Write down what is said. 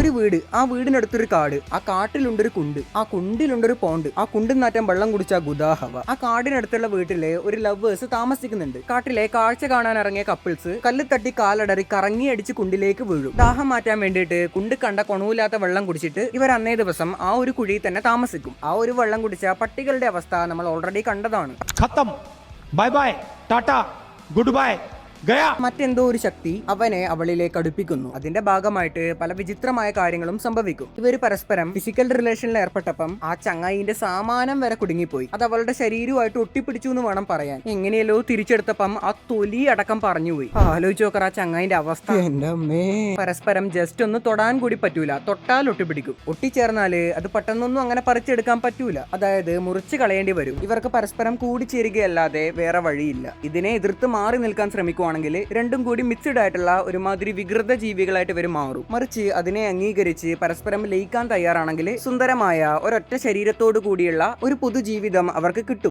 ഒരു വീട് ആ വീടിനടുത്തൊരു കാട് ആ കാട്ടിലുണ്ടൊരു കുണ്ട് ആ കുണ്ടിലുണ്ടൊരു പോണ്ട് ആ കുണ്ടിൽ നാറ്റം വെള്ളം കുടിച്ച ഗുദാഹവ. ആ കാടിനടുത്തുള്ള വീട്ടിലെ ഒരു ലവേഴ്സ് താമസിക്കുന്നുണ്ട്. കാട്ടിലെ കാഴ്ച കാണാൻ ഇറങ്ങിയ കപ്പിൾസ് കല്ല് തട്ടി കാലടറി കറങ്ങി അടിച്ച് കുണ്ടിലേക്ക് വീഴും. ദാഹം മാറ്റാൻ വേണ്ടിയിട്ട് കുണ്ട് കണ്ട കൊണവില്ലാത്ത വെള്ളം കുടിച്ചിട്ട് ഇവർ അന്നേ ദിവസം ആ ഒരു കുഴിയിൽ തന്നെ താമസിക്കും. ആ ഒരു വെള്ളം കുടിച്ച പട്ടികളുടെ അവസ്ഥ നമ്മൾ ഓൾറെഡി കണ്ടതാണ്. Bye bye. Tata. Good bye. മറ്റെന്തോ ഒരു ശക്തി അവനെ അവളിലേക്ക് അടുപ്പിക്കുന്നു. അതിന്റെ ഭാഗമായിട്ട് പല വിചിത്രമായ കാര്യങ്ങളും സംഭവിക്കും. ഇവർ പരസ്പരം ഫിസിക്കൽ റിലേഷനിൽ ഏർപ്പെട്ടപ്പം ആ ചങ്ങായിന്റെ സാമാനം വരെ കുടുങ്ങിപ്പോയി. അത് അവളുടെ ശരീരവുമായിട്ട് ഒട്ടിപ്പിടിച്ചു എന്ന് വേണം പറയാൻ. എങ്ങനെയല്ലോ തിരിച്ചെടുത്തപ്പം ആ തൊലി അടക്കം പറഞ്ഞുപോയി. ആലോചിച്ച് നോക്കറ ആ ചങ്ങായിന്റെ അവസ്ഥ. പരസ്പരം ജസ്റ്റ് ഒന്ന് തൊടാൻ കൂടി പറ്റൂല. തൊട്ടാൽ ഒട്ടിപ്പിടിക്കും. ഒട്ടിച്ചേർന്നാൽ അത് പെട്ടെന്നൊന്നും അങ്ങനെ പറിച്ചെടുക്കാൻ പറ്റൂല. അതായത് മുറിച്ച് കളയേണ്ടി വരും. ഇവർക്ക് പരസ്പരം കൂടിച്ചേരുകയല്ലാതെ വേറെ വഴിയില്ല. ഇതിനെ എതിർത്ത് മാറി നിൽക്കാൻ ശ്രമിക്കുവാണെങ്കിൽ രണ്ടും കൂടി മിക്സ്ഡ് ആയിട്ടുള്ള ഒരുമാതിരി വികൃത ജീവികളായിട്ട് ഇവർ മാറും. മറിച്ച് അതിനെ അംഗീകരിച്ച് പരസ്പരം ലയിക്കാൻ തയ്യാറാണെങ്കിൽ സുന്ദരമായ ഒരൊറ്റ ശരീരത്തോടു കൂടിയുള്ള ഒരു പുതുജീവിതം അവർക്ക് കിട്ടും.